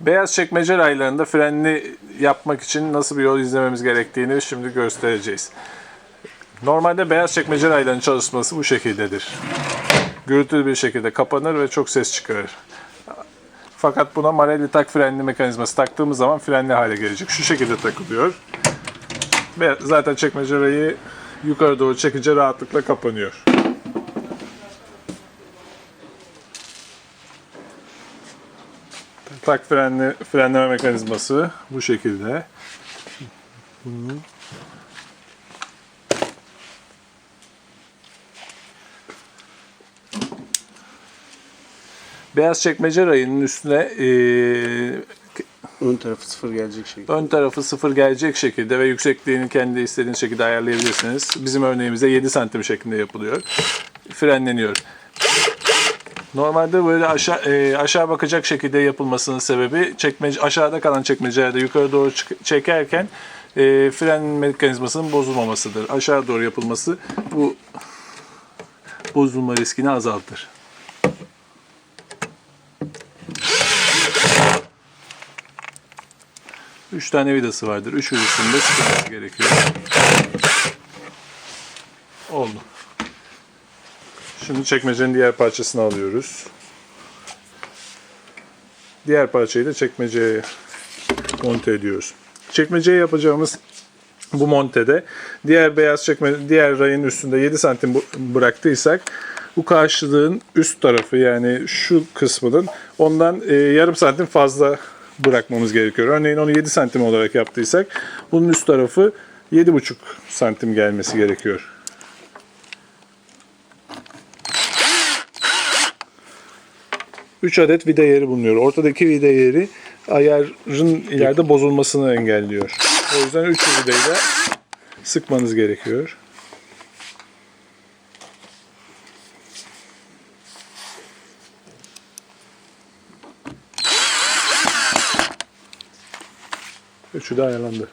Beyaz çekmece raylarında frenli yapmak için nasıl bir yol izlememiz gerektiğini şimdi göstereceğiz. Normalde beyaz çekmece raylarının çalışması bu şekildedir. Gürültülü bir şekilde kapanır ve çok ses çıkarır. Fakat buna Marelli tak frenli mekanizması taktığımız zaman frenli hale gelecek. Şu şekilde takılıyor. Ve zaten çekmece rayı yukarı doğru çekince rahatlıkla kapanıyor. Tak frenli, frenleme mekanizması bu şekilde. Bunu Beyaz çekmece rayının üstüne eee, Ön tarafı sıfır gelecek şey. ön tarafı sıfır gelecek şekilde ve yüksekliğini kendi istediğiniz şekilde ayarlayabilirsiniz. Bizim örneğimizde 7 santim şeklinde yapılıyor. Frenleniyor. Normalde böyle aşağı e, aşağı bakacak şekilde yapılmasının sebebi çekmece aşağıda kalan çekmecelerde yukarı doğru çekerken e, fren mekanizmasının bozulmamasıdır. Aşağı doğru yapılması bu bozulma riskini azaltır. Üç tane vidası vardır. Üç vidasını da gerekiyor. Oldu. Şimdi çekmecenin diğer parçasını alıyoruz. Diğer parçayı da çekmeceye monte ediyoruz. Çekmeceye yapacağımız bu montede diğer beyaz çekme diğer rayın üstünde 7 santim bıraktıysak bu karşılığın üst tarafı yani şu kısmının ondan e, yarım santim fazla bırakmamız gerekiyor. Örneğin onu 7 santim olarak yaptıysak bunun üst tarafı 7,5 santim gelmesi gerekiyor. Üç adet vida yeri bulunuyor. Ortadaki vida yeri ayarın ileride bozulmasını engelliyor. O yüzden üç vidayı da sıkmanız gerekiyor. Üçü de ayarlandı.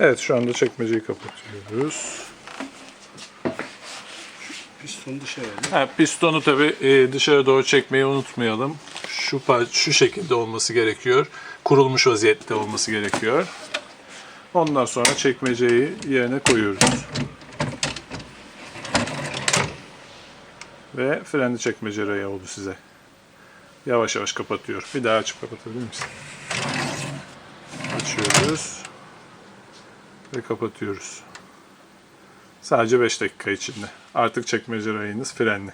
Evet şu anda çekmeceyi kapatıyoruz. Piston dışarı. Ha, pistonu tabi dışarı doğru çekmeyi unutmayalım. Şu şu şekilde olması gerekiyor. Kurulmuş vaziyette olması gerekiyor. Ondan sonra çekmeceyi yerine koyuyoruz. Ve frenli çekmece rayı oldu size. Yavaş yavaş kapatıyor. Bir daha açıp kapatabilir misin? Açıyoruz. Ve kapatıyoruz. Sadece 5 dakika içinde. Artık çekmece rayınız frenli.